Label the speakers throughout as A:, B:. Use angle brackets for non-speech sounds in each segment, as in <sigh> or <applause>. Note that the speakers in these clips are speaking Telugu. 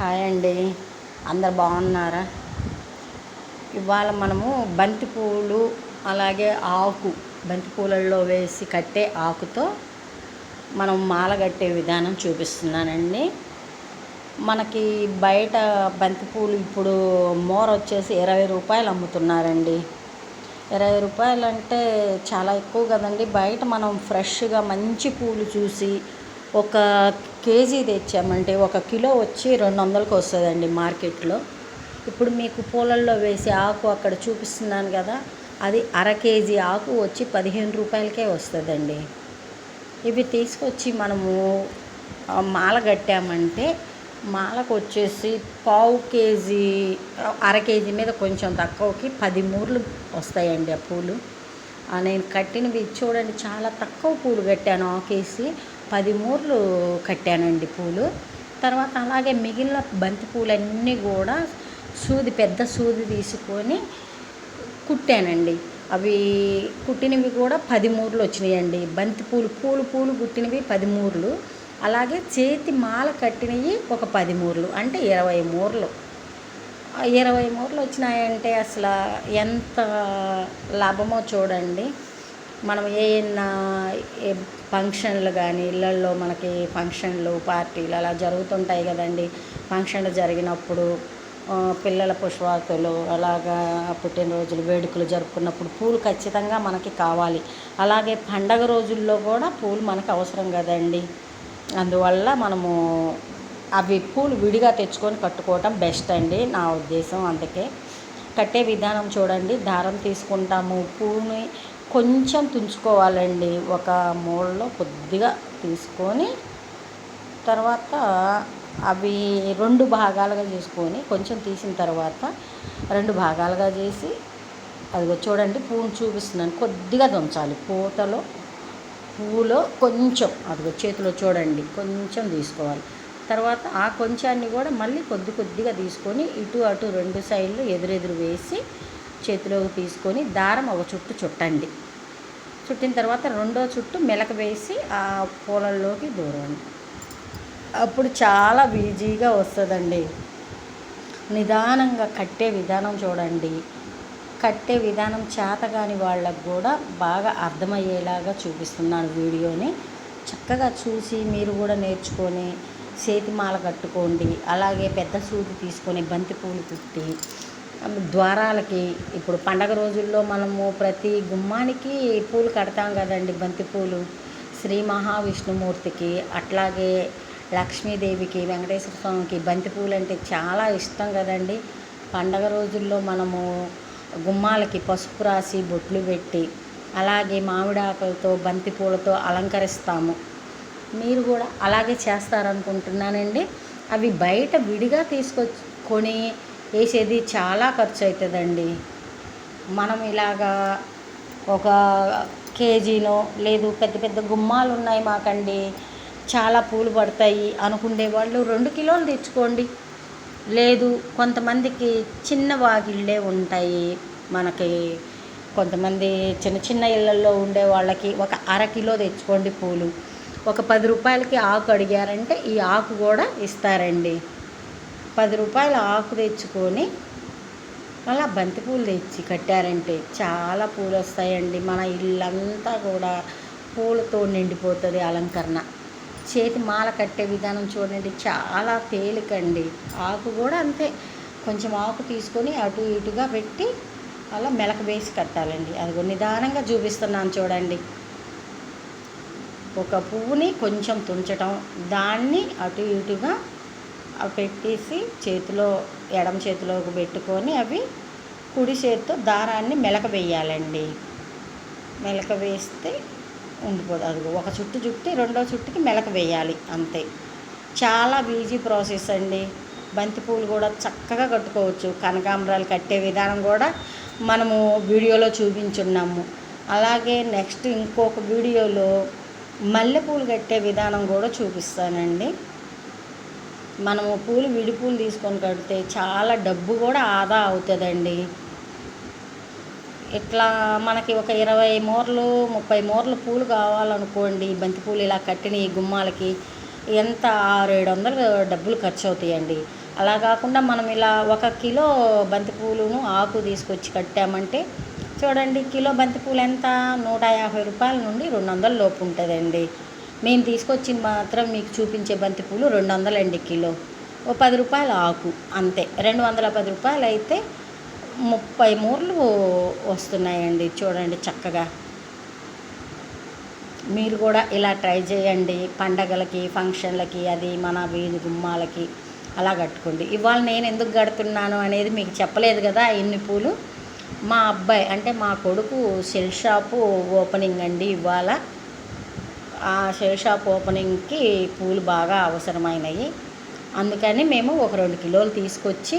A: హాయ్ అండి. అందరు బాగున్నారా? ఇవాళ మనము బంతి పూలు అలాగే ఆకు బంతి పూలల్లో వేసి కట్టే ఆకుతో మనం మాల కట్టే విధానం చూపిస్తున్నానండి. మనకి బయట బంతిపూలు ఇప్పుడు మోర వచ్చేసి ఇరవై రూపాయలు అమ్ముతున్నారండి. ఇరవై రూపాయలు అంటే చాలా ఎక్కువ కదండి. బయట మనం ఫ్రెష్గా మంచి పూలు చూసి ఒక కేజీ తెచ్చామంటే ఒక కిలో వచ్చి రెండు వందలకు వస్తుందండి మార్కెట్లో. ఇప్పుడు మీకు పూలల్లో వేసే ఆకు అక్కడ చూపిస్తున్నాను కదా అది అర కేజీ ఆకు వచ్చి పదిహేను రూపాయలకే వస్తుందండి. ఇవి తీసుకొచ్చి మనము మాల కట్టామంటే మాలకు వచ్చేసి పావు కేజీ అర కేజీ మీద కొంచెం తక్కువకి పది మూరలు వస్తాయండి ఆ పూలు. ఆ, నేను కట్టినవి చూడండి చాలా తక్కువ పూలు కట్టాను ఆకేసి. పది మూరలు కట్టానండి పూలు. తర్వాత అలాగే మిగిలిన బంతి పూలన్నీ కూడా సూది పెద్ద సూది తీసుకొని కుట్టానండి. అవి కుట్టినవి కూడా పది మూరలు వచ్చినాయండి. బంతి పూలు పూలు పూలు కుట్టినవి పది మూరలు. అలాగే చేతి మాల కట్టినవి ఒక పది మూరలు అంటే ఇరవై మూరలు. ఇరవై మూరలు వచ్చినాయంటే అసలు ఎంత లాభమో చూడండి. మనం ఏమైనా ఏ ఫంక్షన్లు కానీ ఇళ్ళల్లో మనకి ఫంక్షన్లు పార్టీలు అలా జరుగుతుంటాయి కదండి. ఫంక్షన్లు జరిగినప్పుడు పిల్లల పుష్పాతులు అలాగా పుట్టినరోజులు వేడుకలు జరుపుకున్నప్పుడు పూలు ఖచ్చితంగా మనకి కావాలి. అలాగే పండగ రోజుల్లో కూడా పూలు మనకు అవసరం కదండి. అందువల్ల మనము అవి పూలు విడిగా తెచ్చుకొని కట్టుకోవటం బెస్ట్ అండి నా ఉద్దేశం. అందుకే కట్టే విధానం చూడండి. దారం తీసుకుంటాము. పూని కొంచెం తుంచుకోవాలండి. ఒక మూలలో కొద్దిగా తీసుకొని తర్వాత అవి రెండు భాగాలుగా చేసుకొని కొంచెం తీసిన తర్వాత రెండు భాగాలుగా చేసి అదిగో చూడండి పువ్వును చూపిస్తున్నాను. కొద్దిగా దంచాలి. పూతలో పువ్వులో కొంచెం అదిగో చేతిలో చూడండి కొంచెం తీసుకోవాలి. తర్వాత ఆ కొంచాన్ని కూడా మళ్ళీ కొద్ది కొద్దిగా తీసుకొని ఇటు అటు రెండు సైడ్లు ఎదురెదురు వేసి చేతిలోకి తీసుకొని దారం ఒక చుట్టు చుట్టండి. చుట్టిన తర్వాత రెండో చుట్టు మెలక వేసి ఆ పూలల్లోకి దూరండి. అప్పుడు చాలా ఈజీగా వస్తుందండి. నిదానంగా కట్టే విధానం చూడండి. కట్టే విధానం చేతగాని వాళ్ళకు కూడా బాగా అర్థమయ్యేలాగా చూపిస్తున్నాను వీడియోని. చక్కగా చూసి మీరు కూడా నేర్చుకొని చేతిమాల కట్టుకోండి. అలాగే పెద్ద సూది తీసుకొని బంతి పూలు కుట్టి ద్వారాలకి ఇప్పుడు పండగ రోజుల్లో మనము ప్రతి గుమ్మానికి పూలు కడతాం కదండి బంతి పూలు. శ్రీ మహావిష్ణుమూర్తికి అట్లాగే లక్ష్మీదేవికి వెంకటేశ్వర స్వామికి బంతి పూలు అంటే చాలా ఇష్టం కదండి. పండగ రోజుల్లో మనము గుమ్మాలకి పసుపు రాసి బొట్లు పెట్టి అలాగే మామిడి ఆకులతో బంతి పూలతో అలంకరిస్తాము. మీరు కూడా అలాగే చేస్తారనుకుంటున్నానండి. అవి బయట విడిగా తీసుకొచ్చుకొని వేసేది చాలా ఖర్చు అవుతుందండి మనం ఇలాగా ఒక కేజీనో లేదు పెద్ద పెద్ద గుమ్మాలు ఉన్నాయి మాకండి. చాలా పూలు పడతాయి అనుకునే వాళ్ళు రెండు కిలోలు తెచ్చుకోండి. లేదు కొంతమందికి చిన్న వాగిళ్ళే ఉంటాయి. మనకి కొంతమంది చిన్న చిన్న ఇళ్ళల్లో ఉండే వాళ్ళకి ఒక అర కిలో తెచ్చుకోండి పూలు. ఒక పది రూపాయలకి ఆకు అడిగారంటే ఈ ఆకు కూడా ఇస్తారండి. పది రూపాయల ఆకు తెచ్చుకొని అలా బంతి పూలు తెచ్చి కట్టారంటే చాలా పూలు వస్తాయండి మన ఇల్లంతా కూడా పూలతో నిండిపోతుంది అలంకరణ. చేతి మాల కట్టే విధానం చూడండి చాలా తేలికండి. ఆకు కూడా అంతే. కొంచెం ఆకు తీసుకొని అటు ఇటుగా పెట్టి అలా మెలక వేసి కట్టాలండి. అది నిదానంగా చూపిస్తున్నాను చూడండి. ఒక పువ్వుని కొంచెం తుంచటం దాన్ని అటు ఇటుగా అవి పెట్టేసి చేతిలో ఎడమ చేతిలోకి పెట్టుకొని అవి కుడి చేతితో దారాన్ని మెలక వేయాలండి. మెలక వేస్తే ఉండిపోదు. అది ఒక చుట్టు చుట్టి రెండో చుట్టుకి మెలక వేయాలి అంతే. చాలా ఈజీ ప్రాసెస్ అండి. బంతిపూలు కూడా చక్కగా కట్టుకోవచ్చు. కనకాంబరాలు కట్టే విధానం కూడా మనము వీడియోలో చూపించున్నాము. అలాగే నెక్స్ట్ ఇంకొక వీడియోలో మల్లెపూలు కట్టే విధానం కూడా చూపిస్తానండి. మనము పూలు విడి పూలు తీసుకొని కడితే చాలా డబ్బు కూడా ఆదా అవుతుందండి. ఇట్లా మనకి ఒక ఇరవై మూరలు ముప్పై మూరలు పూలు కావాలనుకోండి బంతి పూలు ఇలా కట్టిన ఈ గుమ్మాలకి ఎంత ఆరు ఏడు వందలు డబ్బులు ఖర్చు అవుతాయండి అలా కాకుండా మనం ఇలా ఒక కిలో బంతిపూలును ఆకు తీసుకొచ్చి కట్టామంటే చూడండి కిలో బంతిపూలు ఎంత? నూట యాభై రూపాయల నుండి రెండు వందల లోపు ఉంటుందండి. మేము తీసుకొచ్చింది మాత్రం మీకు చూపించే బంతిపూలు రెండు వందలండి కిలో. ఓ పది రూపాయల ఆకు అంతే. రెండు వందల పది రూపాయలు అయితే ముప్పై మూరలు వస్తున్నాయండి చూడండి చక్కగా. మీరు కూడా ఇలా ట్రై చేయండి. పండగలకి ఫంక్షన్లకి అది మన వీధి గుమ్మాలకి అలా కట్టుకోండి. ఇవాళ నేను ఎందుకు కడుతున్నాను అనేది మీకు చెప్పలేదు కదా ఇన్ని పూలు. మా అబ్బాయి అంటే మా కొడుకు సెల్ షాపు ఓపెనింగ్ అండి ఇవాళ. ఆ షేషాప్ షాప్ ఓపెనింగ్కి పూలు బాగా అవసరమైనవి అందుకని మేము ఒక రెండు కిలోలు తీసుకొచ్చి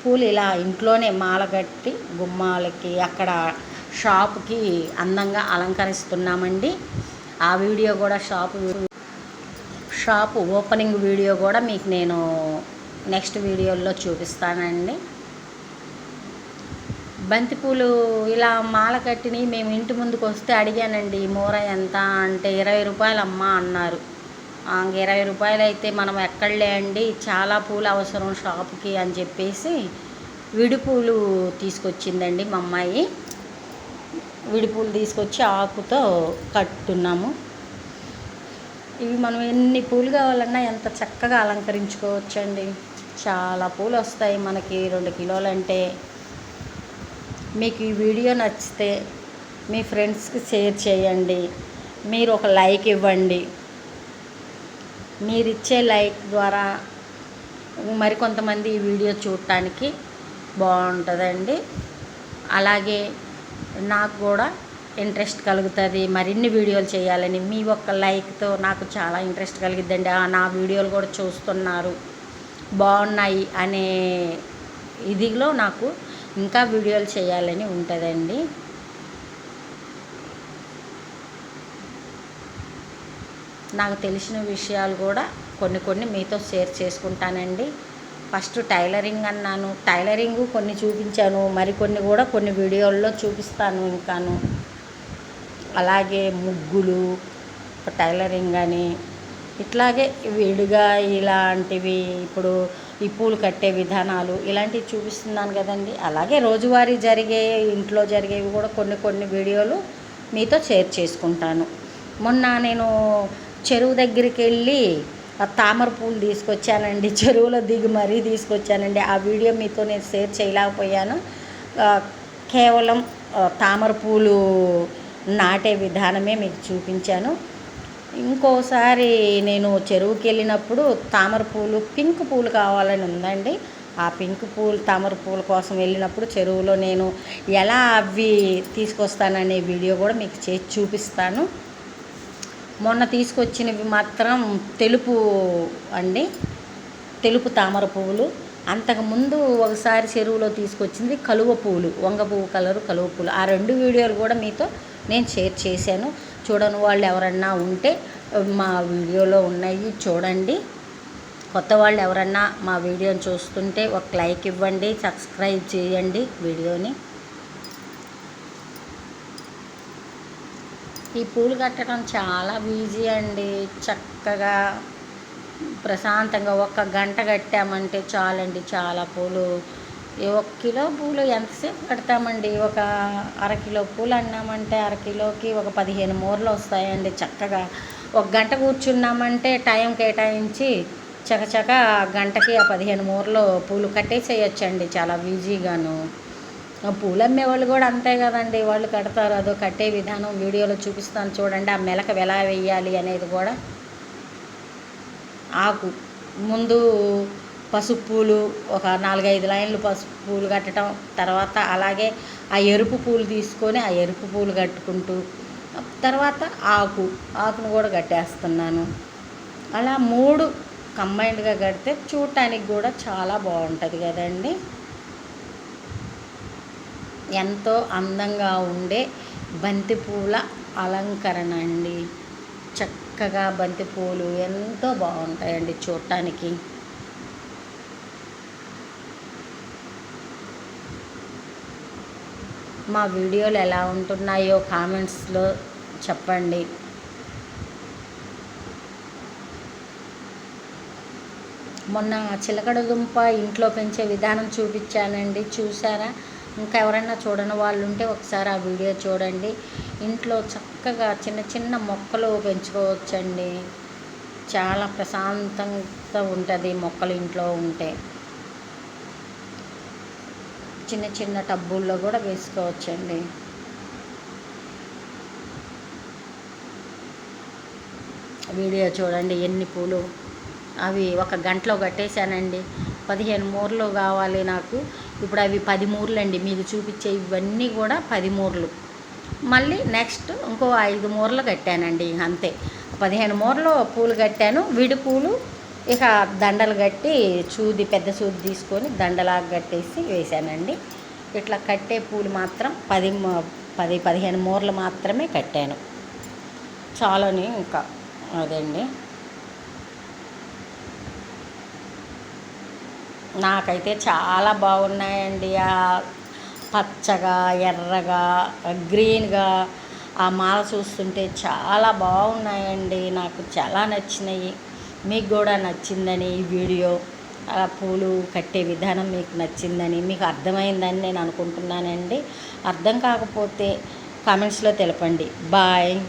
A: పూలు ఇలా ఇంట్లోనే మాల కట్టి గుమ్మాలకి అక్కడ షాప్కి అందంగా అలంకరిస్తున్నామండి. ఆ వీడియో కూడా షాపు షాప్ ఓపెనింగ్ వీడియో కూడా మీకు నేను నెక్స్ట్ వీడియోలో చూపిస్తానండి. బంతిపూలు ఇలా మాల కట్టిని మేము ఇంటి ముందుకు వస్తే అడిగానండి మూర ఎంత? అంటే ఇరవై రూపాయలు అమ్మా అన్నారు ఇరవై రూపాయలు అయితే మనం ఎక్కడలే అండి చాలా పూలు అవసరం షాప్కి అని చెప్పేసి విడిపూలు తీసుకొచ్చిందండి మా అమ్మాయి. విడిపూలు తీసుకొచ్చి ఆకుతో కట్టున్నాము. ఇవి మనం ఎన్ని పూలు కావాలన్నా ఎంత చక్కగా అలంకరించుకోవచ్చండి. చాలా పూలు వస్తాయి మనకి రెండు కిలోలు అంటే మీకు ఈ వీడియో నచ్చితే మీ ఫ్రెండ్స్కి షేర్ చేయండి. మీరు ఒక లైక్ ఇవ్వండి. మీరు ఇచ్చే లైక్ ద్వారా మరికొంతమంది ఈ వీడియో చూడటానికి బాగుంటుందండి. అలాగే నాకు కూడా ఇంట్రెస్ట్ కలుగుతుంది. మరిన్ని వీడియోలు చేయాలని మీ ఒక్క లైక్తో నాకు చాలా ఇంట్రెస్ట్ కలిగిద్దండి. నా వీడియోలు కూడా చూస్తున్నారు. బాగున్నాయి అనే ఇదిలో నాకు ఇంకా వీడియోలు చేయాలని ఉంటుందండి. నాకు తెలిసిన విషయాలు కూడా కొన్ని కొన్ని మీతో షేర్ చేసుకుంటానండి. ఫస్ట్ టైలరింగ్ అన్నాను. టైలరింగ్ కొన్ని చూపించాను. మరికొన్ని కూడా కొన్ని వీడియోల్లో చూపిస్తాను ఇంకాను. అలాగే ముగ్గులు టైలరింగ్ అని. ఇట్లాగే విడిగా ఇలాంటివి ఇప్పుడు ఈ పూలు కట్టే విధానాలు ఇలాంటివి చూపిస్తున్నాను కదండి. అలాగే రోజువారీ జరిగే ఇంట్లో జరిగేవి కూడా కొన్ని కొన్ని వీడియోలు మీతో షేర్ చేసుకుంటాను. మొన్న నేను చెరువు దగ్గరికి వెళ్ళి తామర పూలు తీసుకొచ్చానండి. <laughs> చెరువులో దిగి మరీ తీసుకొచ్చానండి. ఆ వీడియో మీతో నేను షేర్ చేయలేకపోయాను. కేవలం తామర పూలు నాటే విధానమే మీకు చూపించాను. ఇంకోసారి నేను చెరువుకి వెళ్ళినప్పుడు తామర పూలు పింక్ పూలు కావాలని ఉందండి. ఆ పింక్ పూలు తామర పూల కోసం వెళ్ళినప్పుడు చెరువులో నేను ఎలా అవి తీసుకొస్తాననే వీడియో కూడా మీకు చేసి చూపిస్తాను. మొన్న తీసుకొచ్చినవి మాత్రం తెలుపు అండి. తెలుపు తామర పువ్వులు అంతకుముందు ఒకసారి చెరువులో తీసుకొచ్చింది కలువ పువ్వులు వంగ పువ్వు కలరు కలువ పువ్వులు ఆ రెండు వీడియోలు కూడా మీతో నేను షేర్ చేశాను. చూడని వాళ్ళు ఎవరన్నా ఉంటే మా వీడియోలో ఉన్నాయి చూడండి. కొత్త వాళ్ళు ఎవరన్నా మా వీడియోని చూస్తుంటే ఒక లైక్ ఇవ్వండి సబ్స్క్రైబ్ చేయండి వీడియోని. ఈ పూలు కట్టడం చాలా ఈజీ అండి. చక్కగా ప్రశాంతంగా ఒక గంట కట్టామంటే చాలండి చాలా పూలు ఒక కిలో పూలు ఎంతసేపు కడతామండి? ఒక అరకిలో పూలు అన్నామంటే అరకిలోకి ఒక పదిహేను మూరలు వస్తాయండి చక్కగా. ఒక గంట కూర్చున్నామంటే టైం కేటాయించి చకచక గంటకి ఆ పదిహేను మూరలు పూలు కట్టేసేయచ్చండి చాలా ఈజీగాను. పూలు అమ్మే వాళ్ళు కూడా అంతే కదండి. వాళ్ళు కడతారు అదో కట్టే విధానం వీడియోలో చూపిస్తాను చూడండి ఆ మెలక ఎలా వేయాలి అనేది కూడా. ఆకు ముందు పసుపు పూలు ఒక నాలుగైదు లైన్లు పసుపు పూలు కట్టడం తర్వాత అలాగే ఆ ఎరుపు పూలు తీసుకొని ఆ ఎరుపు పూలు కట్టుకుంటూ తర్వాత ఆకు ఆకును కూడా కట్టేస్తున్నాను. అలా మూడు కంబైన్డ్గా కడితే చూడటానికి కూడా చాలా బాగుంటుంది కదండి. ఎంతో అందంగా ఉండే బంతిపూల అలంకరణ అండి. చక్కగా బంతిపూలు ఎంతో బాగుంటాయండి చూడటానికి. మా వీడియోలు ఎలా ఉంటున్నాయో కామెంట్స్లో చెప్పండి. మొన్న చిలకడ దుంప ఇంట్లో పెంచే విధానం చూపించానండి. చూసారా? ఇంకా ఎవరైనా చూడని వాళ్ళు ఉంటే ఒకసారి ఆ వీడియో చూడండి. ఇంట్లో చక్కగా చిన్న చిన్న మొక్కలు పెంచుకోవచ్చండి. చాలా ప్రశాంతంగా ఉంటుంది మొక్కలు ఇంట్లో ఉంటే. చిన్న చిన్న టబ్బుల్లో కూడా వేసుకోవచ్చండి. వీడియో చూడండి ఎన్ని పూలు. అవి ఒక గంటలో కట్టేశానండి. పదిహేను మూరలు కావాలి నాకు. ఇప్పుడు అవి పది మూరలు అండి మీకు చూపించే ఇవన్నీ కూడా పది మూరలు. మళ్ళీ నెక్స్ట్ ఇంకో ఐదు మూరలు కట్టానండి. అంతే. పదిహేను మూరలు పూలు కట్టాను. విడి పూలు ఇక దండలు కట్టి చూది పెద్ద చూది తీసుకొని దండలాగా కట్టేసి వేశానండి. ఇట్లా కట్టే పూలు మాత్రం పది పది పదిహేను మూరలు మాత్రమే కట్టాను. చాలని ఇంకా అదండి. నాకైతే చాలా బాగున్నాయండి. ఆ పచ్చగా ఎర్రగా గ్రీన్గా ఆ మాల చూస్తుంటే చాలా బాగున్నాయండి. నాకు చాలా నచ్చినాయి. మీకు కూడా నచ్చిందని ఈ వీడియో ఆ పూలు కట్టే విధానం మీకు నచ్చిందని మీకు అర్థమైందని నేను అనుకుంటున్నానండి. అర్థం కాకపోతే కామెంట్స్లో తెలపండి. బాయ్.